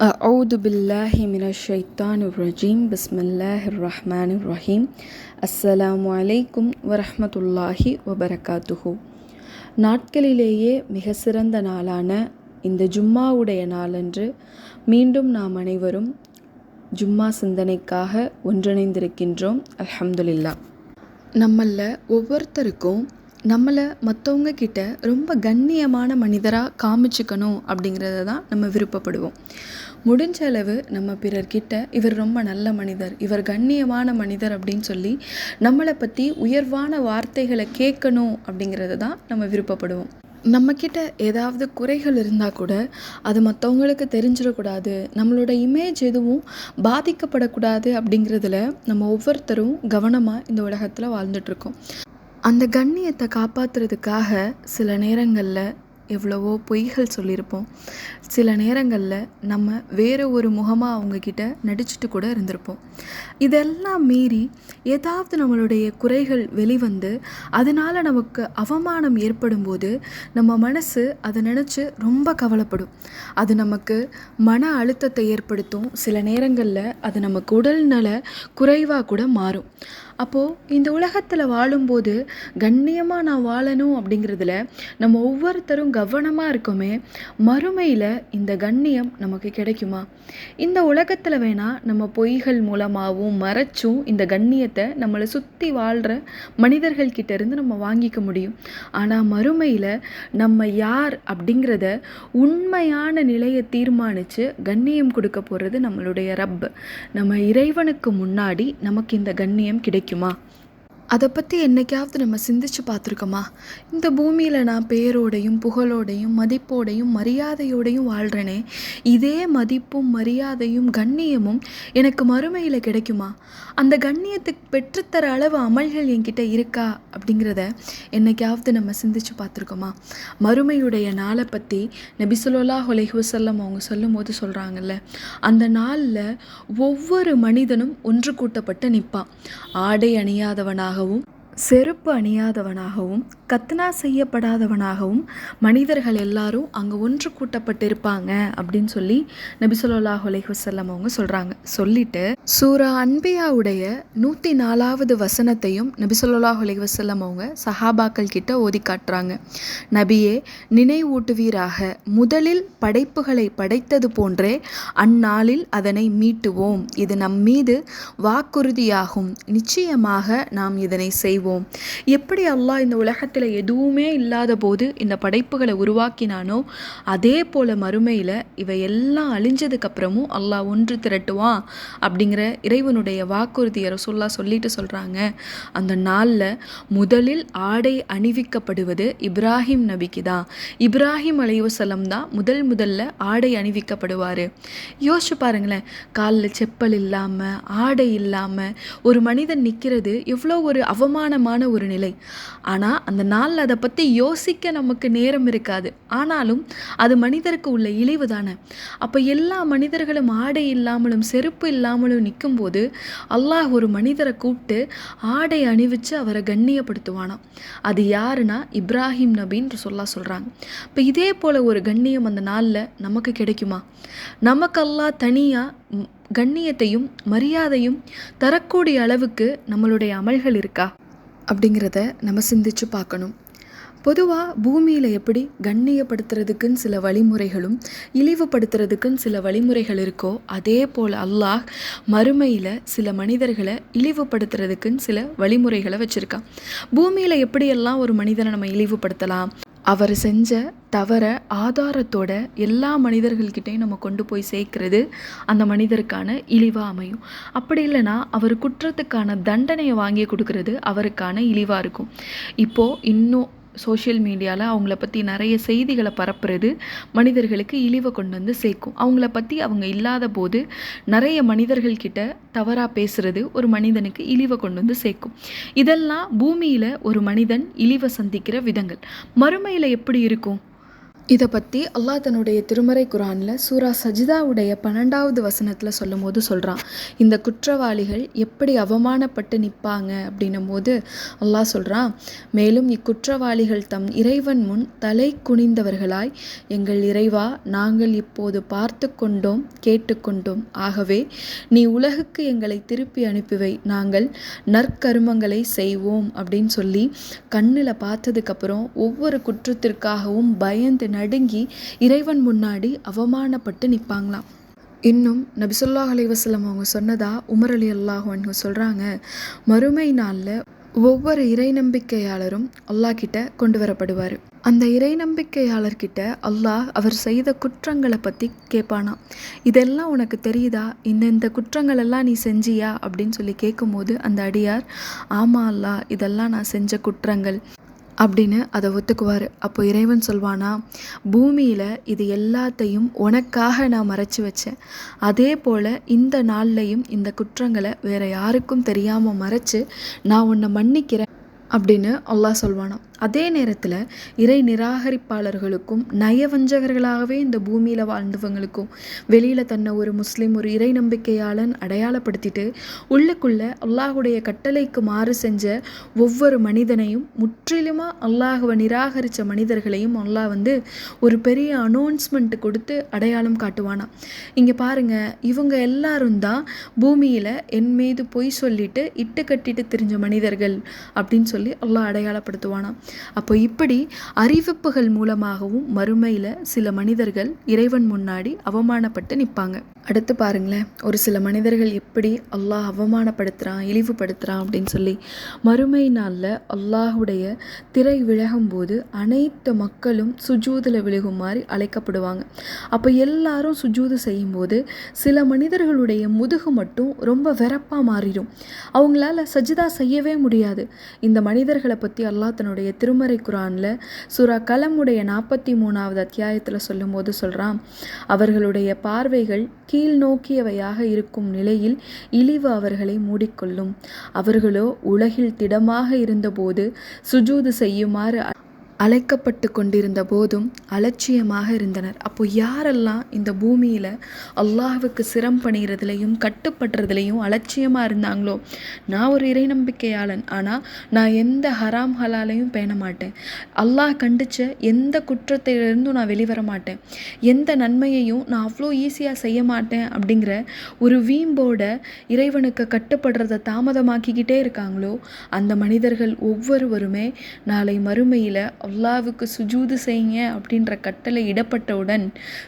أعوذ بالله من الشيطان الرجيم بسم الله الرحمن الرحيم السلام عليكم ورحمة الله وبركاته நாட்களிலேயே மிக சிறந்த நாளான இந்த ஜும்மாவுடைய நாளன்று மீண்டும் நாம் அனைவரும் ஜும்மா சிந்தனைக்காக ஒன்றிணைந்திருக்கின்றோம் அல்ஹம்துலில்லா நம்மள ஒவ்வொருத்தருக்கும் நம்மளை மற்றவங்க கிட்ட ரொம்ப கண்ணியமான மனிதராக காமிச்சுக்கணும் அப்படிங்கிறத தான் நம்ம விருப்பப்படுவோம் முடிஞ்ச அளவு நம்ம பிறர்கிட்ட இவர் ரொம்ப நல்ல மனிதர் இவர் கண்ணியமான மனிதர் அப்படின்னு சொல்லி நம்மளை பற்றி உயர்வான வார்த்தைகளை கேட்கணும் அப்படிங்கிறது தான் நம்ம விருப்பப்படுவோம். நம்மக்கிட்ட ஏதாவது குறைகள் இருந்தால் கூட அது மற்றவங்களுக்கு தெரிஞ்சிடக்கூடாது நம்மளோட இமேஜ் எதுவும் பாதிக்கப்படக்கூடாது அப்படிங்கிறதுல நம்ம ஒவ்வொருத்தரும் கவனமாக இந்த உலகத்தில் வாழ்ந்துட்டுருக்கோம் அந்த கண்ணியத்தை காப்பாற்றுறதுக்காக சில நேரங்களில் எவ்வளவோ பொய்கள் சொல்லியிருப்போம். சில நேரங்களில் நம்ம வேறு ஒரு முகமாக அவங்கக்கிட்ட நடிச்சுட்டு கூட இருந்திருப்போம். இதெல்லாம் மீறி ஏதாவது நம்மளுடைய குறைகள் வெளிவந்து அதனால் நமக்கு அவமானம் ஏற்படும் போது நம்ம மனசு அதை நினச்சி ரொம்ப கவலைப்படும். அது நமக்கு மன அழுத்தத்தை ஏற்படுத்தும். சில நேரங்களில் அது நமக்கு உடல்நல குறைவாக கூட மாறும். அப்போது இந்த உலகத்தில் வாழும்போது கண்ணியமாக நான் வாழணும் அப்படிங்கிறதுல நம்ம ஒவ்வொருத்தரும் கவனமாக இருக்கோமே மறுமையில் இந்த கண்ணியம் நமக்கு கிடைக்குமா? இந்த உலகத்தில் வேணால் நம்ம பொய்கள் மூலமாகவும் மறைச்சும் இந்த கண்ணியத்தை நம்மளை சுற்றி வாழ்கிற மனிதர்கள்கிட்ட இருந்து நம்ம வாங்கிக்க முடியும். ஆனால் மறுமையில் நம்ம யார் அப்படிங்கிறத உண்மையான நிலையை தீர்மானித்து கண்ணியம் கொடுக்க போகிறது நம்மளுடைய ரப். நம்ம இறைவனுக்கு முன்னாடி நமக்கு இந்த கண்ணியம் கிடைக்கும். 舅妈 அதை பற்றி என்னைக்காவது நம்ம சிந்திச்சு பார்த்துருக்கோமா? இந்த பூமியில் நான் பேரோடையும் புகழோடையும் மதிப்போடையும் மரியாதையோடையும் வாழ்கிறேனே இதே மதிப்பும் மரியாதையும் கண்ணியமும் எனக்கு மறுமையில் கிடைக்குமா? அந்த கண்ணியத்துக்கு பெற்றுத்தர அளவு அமல்கள் என்கிட்ட இருக்கா? அப்படிங்கிறத என்னைக்காவது நம்ம சிந்திச்சு பார்த்துருக்கோமா? மறுமையுடைய நாளை பற்றி நபிசுல்லா ஹொலைஹுசல்லம் அவங்க சொல்லும் போது சொல்கிறாங்கல்ல அந்த நாளில் ஒவ்வொரு மனிதனும் ஒன்று கூட்டப்பட்டு நிற்பான் ஆடை அணியாதவனாக அணியாதவனாகவும் செருப்பு அணியாதவனாகவும் கத்னா செய்யப்படாதவனாகவும் மனிதர்கள் எல்லாரும் அங்கே ஒன்று கூட்டப்பட்டிருப்பாங்க அப்படின்னு சொல்லி நபிசல்லா அலைஹுசல்லம் அவங்க சொல்கிறாங்க சொல்லிட்டு சூரா அன்பியாவுடைய நூற்றி நாலாவது வசனத்தையும் நபிசல்லா அலைஹுசல்லம் அவங்க சஹாபாக்கள் கிட்ட ஓதி காட்டுறாங்க. நபியே நினைவூட்டுவீராக. முதலில் படைப்புகளை படைத்தது போன்றே அந்நாளில் அதனை மீட்டுவோம். இது நம் மீது வாக்குறுதியாகும். நிச்சயமாக நாம் இதனை செய்வோம். எப்படி அல்லாஹ் இந்த உலகத்தில் எதுவுமே இல்லாத போது இந்த படைப்புகளை உருவாக்கினானோ அதே போல் மறுமையில் இவை எல்லாம் அழிஞ்சதுக்கப்புறமும் அல்லாஹ் ஒன்று திரட்டுவான் அப்படிங்கிற இறைவனுடைய வாக்குறுதியை ரசோல்லா சொல்லிட்டு சொல்கிறாங்க அந்த நாளில் முதலில் ஆடை அணிவிக்கப்படுவது இப்ராஹிம் நபிக்கு தான். இப்ராஹிம் அலைவசலம் தான் முதல் முதல்ல ஆடை அணிவிக்கப்படுவார். யோசிச்சு பாருங்களேன் காலில் செப்பல் இல்லாமல் ஆடை இல்லாமல் ஒரு மனிதன் நிற்கிறது எவ்வளோ ஒரு அவமான அவமானமான ஒரு நிலை. ஆனால் அந்த நாளில் அதை பற்றி யோசிக்க நமக்கு நேரம் இருக்காது. ஆனாலும் அது மனிதருக்கு உள்ள இழிவு தானே. அப்போ எல்லா மனிதர்களும் ஆடை இல்லாமலும் செருப்பு இல்லாமலும் நிற்கும்போது அல்லாஹ் ஒரு மனிதரை கூப்பிட்டு ஆடை அணிவிச்சு அவரை கண்ணியப்படுத்துவானாம். அது யாருன்னா இப்ராஹிம் நபின்னு சொல்ல சொல்கிறாங்க இப்போ இதே போல் ஒரு கண்ணியம் அந்த நாளில் நமக்கு கிடைக்குமா? நமக்கெல்லாம் தனியாக கண்ணியத்தையும் மரியாதையும் தரக்கூடிய அளவுக்கு நம்மளுடைய அமல்கள் இருக்கா? அப்படிங்கிறத நம்ம சிந்திச்சு பார்க்கணும். பொதுவாக பூமியில் எப்படி கண்ணியப்படுத்துறதுக்குன்னு சில வழிமுறைகளும் இழிவுபடுத்துறதுக்குன்னு சில வழிமுறைகள் இருக்கோ அதே போல் அல்லாஹ் மறுமையில் சில மனிதர்களை இழிவுபடுத்துறதுக்குன்னு சில வழிமுறைகளை வச்சுருக்கான். பூமியில் எப்படியெல்லாம் ஒரு மனிதனை நம்ம இழிவுபடுத்தலாம்? அவர் செஞ்ச தவற ஆதாரத்தோட எல்லா மனிதர்கள்கிட்டையும் நம்ம கொண்டு போய் சேர்க்கறது அந்த மனிதருக்கான இழிவாக அமையும். அப்படி இல்லைன்னா அவர் குற்றத்துக்கான தண்டனையை வாங்கி கொடுக்கறது அவருக்கான இழிவாக இருக்கும். இப்போது இன்னும் சோஷியல் மீடியாவில் அவங்கள பற்றி நிறைய செய்திகளை பரப்புறது மனிதர்களுக்கு இழிவை கொண்டு வந்து சேர்க்கும். அவங்கள பற்றி அவங்க இல்லாத போது நிறைய மனிதர்கள்கிட்ட தவறாக பேசுகிறது ஒரு மனிதனுக்கு இழிவை கொண்டு வந்து சேர்க்கும். இதெல்லாம் பூமியில் ஒரு மனிதன் இழிவை சந்திக்கிற விதங்கள். மறுமையில் எப்படி இருக்கும்? இதை பற்றி அல்லாஹ் தன்னுடைய திருமறை குரானில் சூரா சஜிதாவுடைய பன்னெண்டாவது வசனத்தில் சொல்லும் போது சொல்கிறான் இந்த குற்றவாளிகள் எப்படி அவமானப்பட்டு நிற்பாங்க அப்படின்னும் போது அல்லாஹ் சொல்கிறான் மேலும் இக்குற்றவாளிகள் தம் இறைவன் முன் தலை குனிந்தவர்களாய் எங்கள் இறைவா நாங்கள் இப்போது பார்த்து கொண்டோம் கேட்டுக்கொண்டோம் ஆகவே நீ உலகுக்கு எங்களை திருப்பி அனுப்பிவை நாங்கள் நற்கருமங்களை செய்வோம் அப்படின்னு சொல்லி கண்ணில் பார்த்ததுக்கப்புறம் ஒவ்வொரு குற்றத்திற்காகவும் பயந்து நடுங்கி இறைவன் முன்னாடி அவமானப்பட்டு நிற்பாங்களாம். இன்னும் நபிசுல்லா அலைவசல்லம் அவங்க சொன்னதா உமர் அலி அல்லாஹ் சொல்கிறாங்க மறுமை நாளில் ஒவ்வொரு இறை நம்பிக்கையாளரும் அல்லாஹ் கிட்ட கொண்டு வரப்படுவார். அந்த இறை நம்பிக்கையாளர்கிட்ட அல்லாஹ் அவர் செய்த குற்றங்களை பற்றி கேட்பானா இதெல்லாம் உனக்கு தெரியுதா? இந்த இந்த குற்றங்கள் எல்லாம் நீ செஞ்சியா? அப்படின்னு சொல்லி கேட்கும்போது அந்த அடியார் ஆமா அல்லாஹ் இதெல்லாம் நான் செஞ்ச குற்றங்கள். அப்படின்னு அதை ஒத்துக்குவார். அப்போ இறைவன் சொல்வானா பூமியில் இது எல்லாத்தையும் உனக்காக நான் மறைச்சி வச்சேன். அதே போல் இந்த நாள்லையும் இந்த குற்றங்களை வேறு யாருக்கும் தெரியாமல் மறைச்சு நான் உன்னை மன்னிக்கிறேன் அப்படின்னு அல்லாஹ் சொல்வானாம். அதே நேரத்தில் இறை நிராகரிப்பாளர்களுக்கும் நயவஞ்சகர்களாகவே இந்த பூமியில் வாழ்ந்தவங்களுக்கும் வெளியில் தன்னை ஒரு முஸ்லீம் ஒரு இறை நம்பிக்கையாளன் அடையாளப்படுத்திட்டு உள்ளுக்குள்ளே அல்லாஹுடைய கட்டளைக்கு மாறு செஞ்ச ஒவ்வொரு மனிதனையும் முற்றிலுமாக அல்லாஹுவை நிராகரித்த மனிதர்களையும் அல்லாஹ் வந்து ஒரு பெரிய அனௌன்ஸ்மெண்ட் கொடுத்து அடையாளம் காட்டுவானா இங்கே பாருங்கள் இவங்க எல்லாரும் தான் பூமியில் என் மீது பொய் சொல்லிட்டு இட்டு கட்டிட்டு தெரிஞ்ச மனிதர்கள் அப்படின்னு சொல்லி அல்லாஹ் அடையாளப்படுத்துவானாம். அப்போ இப்படி அறிவிப்புகள் மூலமாகவும் மறுமையில் சில மனிதர்கள் இறைவன் முன்னாடி அவமானப்பட்டு நிற்பாங்க. அடுத்து பாருங்களேன் ஒரு சில மனிதர்கள் எப்படி அல்லாஹ் அவமானப்படுத்துகிறான் இழிவுபடுத்துகிறான் அப்படின்னு சொல்லி மறுமை நாளில் அல்லாஹுடைய திரை விலகும் போது அனைத்து மக்களும் சுஜூதில் விழுகுமாறு அழைக்கப்படுவாங்க. அப்போ எல்லாரும் சுஜூது செய்யும்போது சில மனிதர்களுடைய முதுகு மட்டும் ரொம்ப வெறப்பாக மாறிடும். அவங்களால சஜிதா செய்யவே முடியாது. இந்த மனிதர்களை பற்றி அல்லாஹ் தன்னுடைய திருமறை குரானில் சுரா கலமுடைய நாற்பத்தி மூணாவது அத்தியாயத்தில் சொல்லும்போது சொல்கிறான் அவர்களுடைய பார்வைகள் கீழ் நோக்கியவையாக இருக்கும் நிலையில் இழிவு அவர்களை மூடிக்கொள்ளும். அவர்களோ உலகில் திடமாக இருந்தபோது சுஜூது செய்யுமாறு அழைக்கப்பட்டு கொண்டிருந்த போதும் அலட்சியமாக இருந்தனர். அப்போ யாரெல்லாம் இந்த பூமியில் அல்லாஹுக்கு சிரம் பணிகிறதுலையும் கட்டுப்படுறதுலையும் அலட்சியமாக இருந்தாங்களோ நான் ஒரு இறை நம்பிக்கையாளன். ஆனால் நான் எந்த ஹராம் ஹலாலையும் பேண மாட்டேன். அல்லாஹ் கண்டிச்ச எந்த குற்றத்திலிருந்தும் நான் வெளிவர மாட்டேன். எந்த நன்மையையும் நான் அவ்வளோ ஈஸியாக செய்ய மாட்டேன் அப்படிங்கிற ஒரு வீம்போட இறைவனுக்கு கட்டுப்படுறதை தாமதமாக்கிக்கிட்டே இருக்காங்களோ அந்த மனிதர்கள் ஒவ்வொருவருமே நாளை மறுமையில் அல்லாவுக்கு சுஜூது செய்யுங்க அப்படின்ற கட்டளை இடப்பட்டவுடன்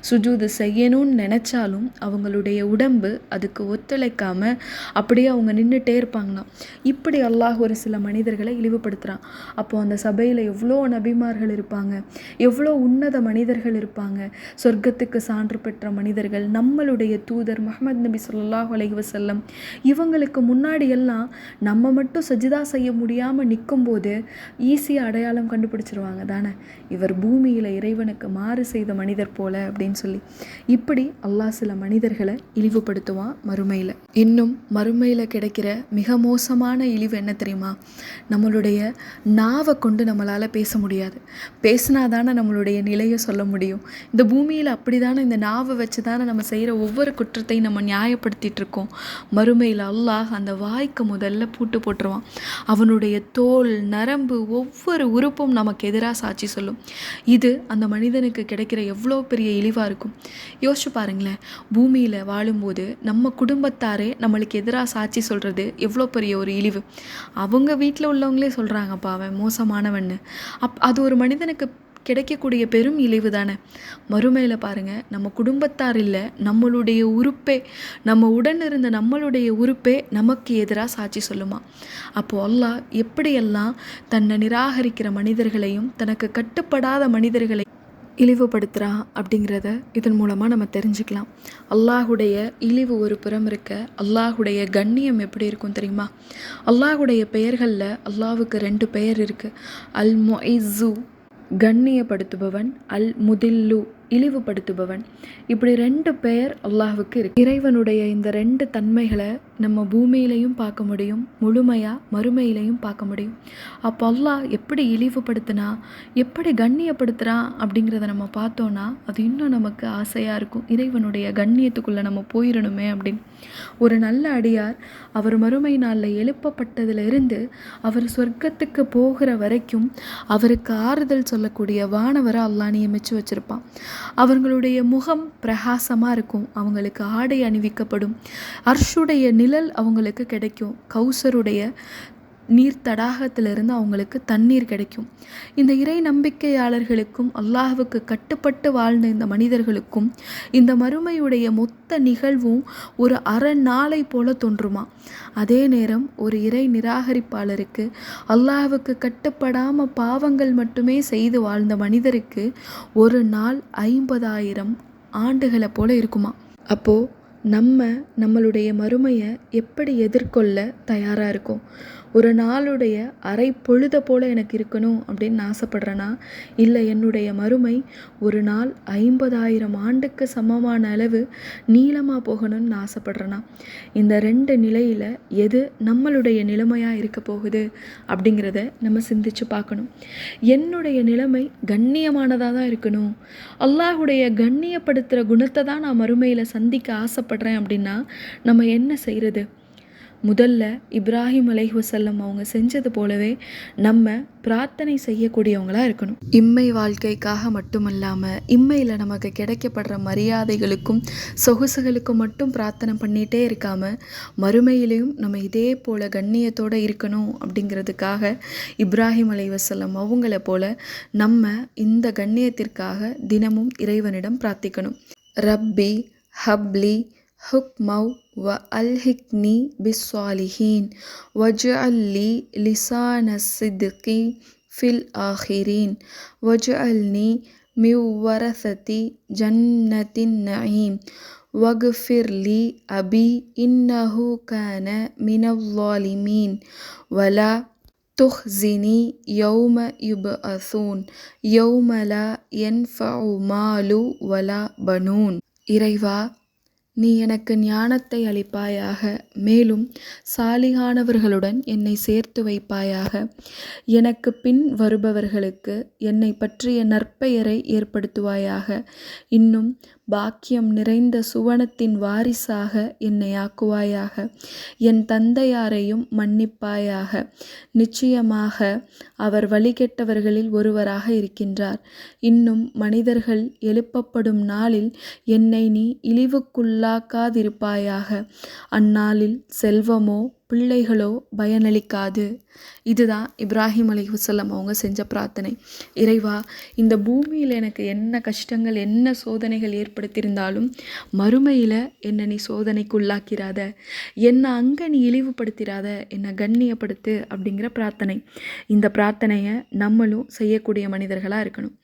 சுஜூது செய்யணும்னு நினச்சாலும் அவங்களுடைய உடம்பு அதுக்கு ஒத்துழைக்காமல் அப்படியே அவங்க நின்றுட்டே இருப்பாங்களாம். இப்படி அல்லாஹ் ஒரு சில மனிதர்களை இழிவுபடுத்துகிறான் அப்போது அந்த சபையில் எவ்வளோ நபிமார்கள் இருப்பாங்க எவ்வளோ உன்னத மனிதர்கள் இருப்பாங்க. சொர்க்கத்துக்கு சான்று பெற்ற மனிதர்கள் நம்மளுடைய தூதர் முகமது நபி சொல்லாஹ் அலைஹி வசல்லம் இவங்களுக்கு முன்னாடி எல்லாம் நம்ம மட்டும் சஜிதா செய்ய முடியாமல் நிற்கும்போது ஈஸியாக அடையாளம் கண்டுபிடிச்சிருவாங்க. தானே? இவர் பூமியில் இறைவனுக்கு மாறு செய்த மனிதர் போல அப்படின்னு சொல்லி. இப்படி அல்லாஹ் சில மனிதர்களை இழிவுபடுத்துவான் மறுமையில். இன்னும் மறுமையில் கிடைக்கிற மிக மோசமான இழிவு என்ன தெரியுமா? நம்மளுடைய நாவை கொண்டு நம்மளால் பேச முடியாது. பேசினா தானே நம்மளுடைய நிலையை சொல்ல முடியும். இந்த பூமியில் அப்படி தானே இந்த நாவை வச்சு தானே நம்ம செய்கிற ஒவ்வொரு குற்றத்தையும் நம்ம நியாயப்படுத்திட்டு இருக்கோம். மறுமையில் அல்லாஹ் அந்த வாய்க்கு முதல்ல பூட்டு போட்டுருவான். அவனுடைய தோல் நரம்பு ஒவ்வொரு உறுப்பும் நமக்கு எதிராக சாட்சி சொல்லும். இது அந்த மனிதனுக்கு கிடைக்கிற எவ்வளோ பெரிய இழிவாக இருக்கும். யோசிச்சு பாருங்களேன். பூமியில் வாழும்போது நம்ம குடும்பத்தாரே நம்மளுக்கு எதிராக சாட்சி சொல்கிறது எவ்வளோ பெரிய ஒரு இழிவு. அவங்க வீட்டில் உள்ளவங்களே சொல்கிறாங்கப்பா அவன் மோசமானவன்னு. அப் அது ஒரு மனிதனுக்கு கிடைக்கக்கூடிய பெரும் இழிவு தானே? மறுமையில் பாருங்கள் நம்ம குடும்பத்தார் இல்லை நம்மளுடைய உறுப்பே நம்ம உடன் இருந்த நம்மளுடைய உறுப்பே நமக்கு எதிராக சாட்சி சொல்லுமா? அப்போது அல்லாஹ் எப்படியெல்லாம் தன்னை நிராகரிக்கிற மனிதர்களையும் தனக்கு கட்டுப்படாத மனிதர்களை இழிவுபடுத்துகிறா அப்படிங்கிறத இதன் மூலமாக நம்ம தெரிஞ்சுக்கலாம். அல்லாஹுடைய இழிவு ஒரு புறம் இருக்க அல்லாஹுடைய கண்ணியம் எப்படி இருக்கும் தெரியுமா? அல்லாஹுடைய பெயர்களில் அல்லாஹுக்கு ரெண்டு பெயர் இருக்குது அல் மொய்ஸு கண்ணியப்படுத்துபவன் அல் முதில்லு இழிவுபடுத்துபவன். இப்படி ரெண்டு பெயர் அல்லாஹுக்கு இருக்கு இறைவனுடைய இந்த ரெண்டு தன்மைகளை நம்ம பூமியிலையும் பார்க்க முடியும் முழுமையாக மறுமையிலையும் பார்க்க முடியும். அப்போ அல்லாஹ் எப்படி இழிவுபடுத்தினா எப்படி கண்ணியப்படுத்துகிறான் அப்படிங்கிறத நம்ம பார்த்தோன்னா அது இன்னும் நமக்கு ஆசையாக இருக்கும். இறைவனுடைய கண்ணியத்துக்குள்ளே நம்ம போயிடணுமே அப்படின்னு. ஒரு நல்ல அடியார் அவர் மறுமை நாளில் எழுப்பப்பட்டதிலிருந்து அவர் சொர்க்கத்துக்கு போகிற வரைக்கும் அவருக்கு ஆறுதல் சொல்லக்கூடிய வானவரை அல்லாஹ் நியமித்து வச்சுருப்பான். அவர்களுடைய முகம் பிரகாசமாக இருக்கும். அவங்களுக்கு ஆடை அணிவிக்கப்படும். அர்ஷுடைய நிழல் அவங்களுக்கு கிடைக்கும். கௌசருடைய நீர் தடாகத்திலிருந்து அவங்களுக்கு தண்ணீர் கிடைக்கும். இந்த இறை நம்பிக்கையாளர்களுக்கும் அல்லாஹுக்கு கட்டுப்பட்டு வாழ்ந்த இந்த மனிதர்களுக்கும் இந்த மறுமையுடைய மொத்த நிகழ்வும் ஒரு அரை நாளை போல தோன்றுமா? அதே நேரம் ஒரு இறை நிராகரிப்பாளருக்கு அல்லாஹுக்கு கட்டுப்படாமல் பாவங்கள் மட்டுமே செய்து வாழ்ந்த மனிதருக்கு ஒரு நாள் ஐம்பதாயிரம் ஆண்டுகளை போல இருக்குமா? அப்போது நம்ம நம்மளுடைய மறுமையை எப்படி எதிர்கொள்ள தயாராக இருக்கோம்? ஒரு நாளுடைய அரை பொழுத போல் எனக்கு இருக்கணும் அப்படின்னு ஆசைப்பட்றேனா? இல்லை என்னுடைய மறுமை ஒரு நாள் ஐம்பதாயிரம் ஆண்டுக்கு சமமான அளவு நீளமாக போகணும்னு நான் இந்த ரெண்டு நிலையில் எது நம்மளுடைய நிலைமையாக இருக்க போகுது அப்படிங்கிறத நம்ம சிந்திச்சு பார்க்கணும். என்னுடைய நிலைமை கண்ணியமானதாக தான் இருக்கணும். அல்லாஹுடைய கண்ணியப்படுத்துகிற குணத்தை தான் நான் மறுமையில் சந்திக்க ஆசைப்படுறேன் அப்படின்னா நம்ம என்ன செய்கிறது முதல்ல இப்ராஹிம் அலைஹி வஸல்லம் அவங்க செஞ்சது போலவே நம்ம பிரார்த்தனை செய்யக்கூடியவங்களாக இருக்கணும். இம்மை வாழ்க்கைக்காக மட்டுமல்லாமல் இம்மையில் நமக்கு கிடைக்கப்படுற மரியாதைகளுக்கும் சொகுசுகளுக்கும் மட்டும் பிரார்த்தனை பண்ணிகிட்டே இருக்காமல் மறுமையிலையும் நம்ம இதே போல் கண்ணியத்தோடு இருக்கணும் அப்படிங்கிறதுக்காக இப்ராஹிம் அலைஹி வஸல்லம் அவங்கள போல் நம்ம இந்த கண்ணியத்திற்காக தினமும் இறைவனிடம் பிரார்த்திக்கணும். ரப்பி ஹப்லி ஹுக்மௌ வ அல்ஹிக்னி பிஸ்வாலிஹீன் வஜ்அல்லி லிசான சித்கி ஃபில் ஆஹிரீன் வஜ்அல்னி மிவ்வரசதி ஜன்னத்தின் நயீம் வக்ஃபிர் லி அபி இன்னஹு கான மினவ்வாலிமீன் வலா துஹ்சினி யௌம யுப்அசூன் யௌம லா யன்ஃபஉ மாலு வலா பனூன் இறைவா நீ எனக்கு ஞானத்தை அளிப்பாயாக மேலும் சாலிகானவர்களுடன் என்னை சேர்த்து வைப்பாயாக. எனக்கு பின் வருபவர்களுக்கு என்னை பற்றிய நற்பெயரை ஏற்படுத்துவாயாக. இன்னும் பாக்கியம் நிறைந்த சுவனத்தின் வாரிசாக என்னை ஆக்குவாயாக. என் தந்தையாரையும் மன்னிப்பாயாக. நிச்சயமாக அவர் வழிகெட்டவர்களில் ஒருவராக இருக்கின்றார். இன்னும் மனிதர்கள் எழுப்பப்படும் நாளில் என்னை நீ இழிவுக்குள்ளாக்காதிருப்பாயாக. அந்நாளில் செல்வமோ பிள்ளைகளோ பயனளிக்காது. இதுதான் இப்ராஹிம் அலி வசல்லம் அவங்க செஞ்ச பிரார்த்தனை. இறைவா இந்த பூமியில் எனக்கு என்ன கஷ்டங்கள் என்ன சோதனைகள் ஏற்படுத்தியிருந்தாலும் மறுமையில் என்னை நீ சோதனைக்கு உள்ளாக்கிறாத என்னை அங்கே நீ இழிவுபடுத்திடாத என்னை கண்ணியப்படுத்து அப்படிங்கிற பிரார்த்தனை. இந்த பிரார்த்தனையை நம்மளும் செய்யக்கூடிய மனிதர்களாக இருக்கணும்.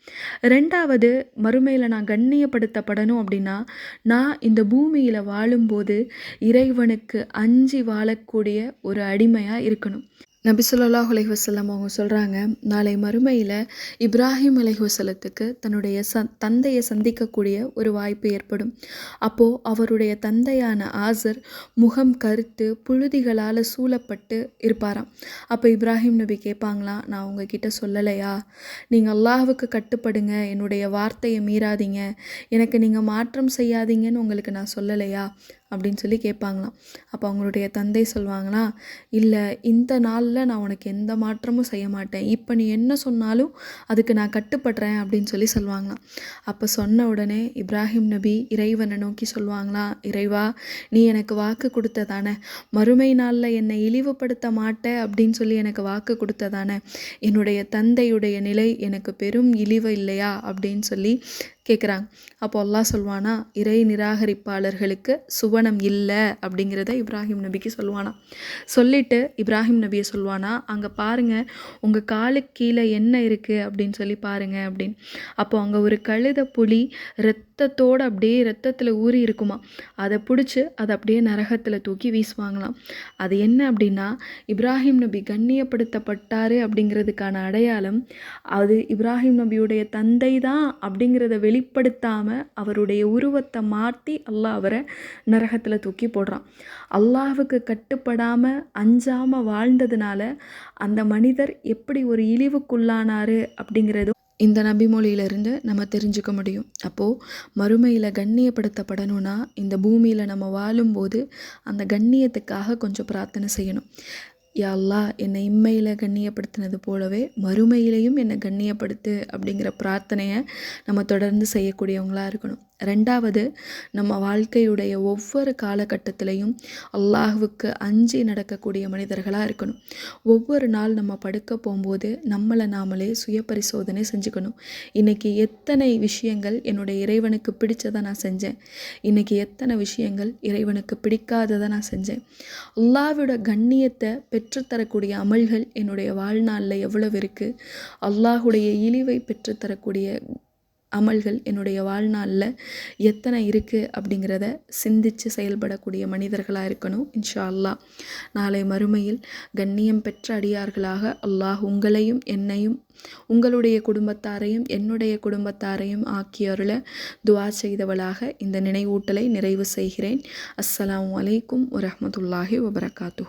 ரெண்டாவது மறுமையில் நான் கண்ணியப்படுத்தப்படணும் அப்படின்னா நான் இந்த பூமியில் வாழும்போது இறைவனுக்கு அஞ்சி வாழக்கூடிய ஒரு அடிமையாக இருக்கணும். நபி ஸல்லல்லாஹு அலைஹி அவங்க சொல்கிறாங்க நாளை மறுமையில் இப்ராஹிம் அலைஹுவசலத்துக்கு தன்னுடைய ச தந்தையை சந்திக்கக்கூடிய ஒரு வாய்ப்பு ஏற்படும். அப்போது அவருடைய தந்தையான ஆசர் முகம் கருத்து புழுதிகளால் சூழப்பட்டு இருப்பாராம். அப்போ இப்ராஹிம் நபி கேட்பாங்களாம் நான் உங்ககிட்ட சொல்லலையா? நீங்கள் அல்லாஹுக்கு கட்டுப்படுங்க என்னுடைய வார்த்தையை மீறாதீங்க. எனக்கு நீங்கள் மாற்றம் செய்யாதீங்கன்னு உங்களுக்கு நான் சொல்லலையா? அப்படின்னு சொல்லி கேட்பாங்களாம். அப்போ அவங்களுடைய தந்தை சொல்லுவாங்களாம் இல்லை இந்த நாளில் நான் உனக்கு எந்த மாற்றமும் செய்ய மாட்டேன். இப்போ நீ என்ன சொன்னாலும் அதுக்கு நான் கட்டுப்படுறேன் அப்படின்னு சொல்லி சொல்லுவாங்களாம். அப்போ சொன்ன உடனே இப்ராஹிம் நபி இறைவனை நோக்கி சொல்லுவாங்களாம் இறைவா நீ எனக்கு வாக்கு கொடுத்ததானே. மறுமை நாளில் என்னை இழிவுபடுத்த மாட்டே அப்படின்னு சொல்லி எனக்கு வாக்கு கொடுத்ததானே. என்னுடைய தந்தையுடைய நிலை எனக்கு பெரும் இழிவு இல்லையா? அப்படின்னு சொல்லி கேட்குறாங்க அப்போ அல்லாஹ் சொல்வானா இறை நிராகரிப்பாளர்களுக்கு சுவனம் இல்லை அப்படிங்கிறத இப்ராஹிம் நபிக்கு சொல்லுவானா சொல்லிட்டு இப்ராஹிம் நபியை சொல்வானா அங்கே பாருங்கள் உங்கள் காலுக்கு கீழே என்ன இருக்குது அப்படின்னு சொல்லி பாருங்கள் அப்படின்னு. அப்போ அங்கே ஒரு கழுத புலி ரத்தத்தோடு அப்படியே ரத்தத்தில் ஊறி இருக்குமா? அதை பிடிச்சி அதை அப்படியே நரகத்தில் தூக்கி வீசுவாங்களாம். அது என்ன அப்படின்னா இப்ராஹிம் நபி கண்ணியப்படுத்தப்பட்டார் அப்படிங்கிறதுக்கான அடையாளம் அது இப்ராஹிம் நபியுடைய தந்தை தான் அப்படிங்கிறத வெளிப்படுத்தாமல் அவருடைய உருவத்தை மாற்றி அல்லாஹ் அவரை நரகத்தில் தூக்கி போடுறான். அல்லாஹுக்கு கட்டுப்படாமல் அஞ்சாமல் வாழ்ந்ததுனால அந்த மனிதர் எப்படி ஒரு இழிவுக்குள்ளானாரு அப்படிங்கிறதும் இந்த நபிமொழியிலிருந்து நம்ம தெரிஞ்சுக்க முடியும். அப்போது மறுமையில் கண்ணியப்படுத்தப்படணும்னா இந்த பூமியில் நம்ம வாழும்போது அந்த கண்ணியத்துக்காக கொஞ்சம் பிரார்த்தனை செய்யணும். யா என்னை இம்மையில் கண்ணியப்படுத்தினது போலவே மறுமையிலையும் என்னை கண்ணியப்படுத்து அப்படிங்கிற பிரார்த்தனையை நம்ம தொடர்ந்து செய்யக்கூடியவங்களாக இருக்கணும். ரெண்டாவது நம்ம வாழ்க்கையுடைய ஒவ்வொரு காலகட்டத்திலையும் அல்லாஹுவுக்கு அஞ்சி நடக்கக்கூடிய மனிதர்களாக இருக்கணும். ஒவ்வொரு நாள் நம்ம படுக்க போகும்போது நம்மளை நாமளே சுய பரிசோதனை செஞ்சுக்கணும். இன்றைக்கி எத்தனை விஷயங்கள் என்னுடைய இறைவனுக்கு பிடிச்சதை நான் செஞ்சேன். இன்றைக்கி எத்தனை விஷயங்கள் இறைவனுக்கு பிடிக்காததை நான் செஞ்சேன். அல்லாஹோட கண்ணியத்தை பெற்றுத்தரக்கூடிய அமல்கள் என்னுடைய வாழ்நாளில் எவ்வளவு இருக்குது அல்லாஹுடைய இழிவை பெற்றுத்தரக்கூடிய அமல்கள் என்னுடைய வாழ்நாளில் எத்தனை இருக்குது அப்படிங்கிறத சிந்தித்து செயல்படக்கூடிய மனிதர்களாக இருக்கணும் இன்ஷா அல்லாஹ் நாளை மறுமையில் கண்ணியம் பெற்ற அடியார்களாக அல்லாஹ் உங்களையும் என்னையும் உங்களுடைய குடும்பத்தாரையும் என்னுடைய குடும்பத்தாரையும் ஆக்கியருள துவா செய்தவளாக இந்த நினைவூட்டலை நிறைவு செய்கிறேன். அஸ்ஸலாம் அலைக்கும் வரமத்துல்லாஹி வபரகாத்து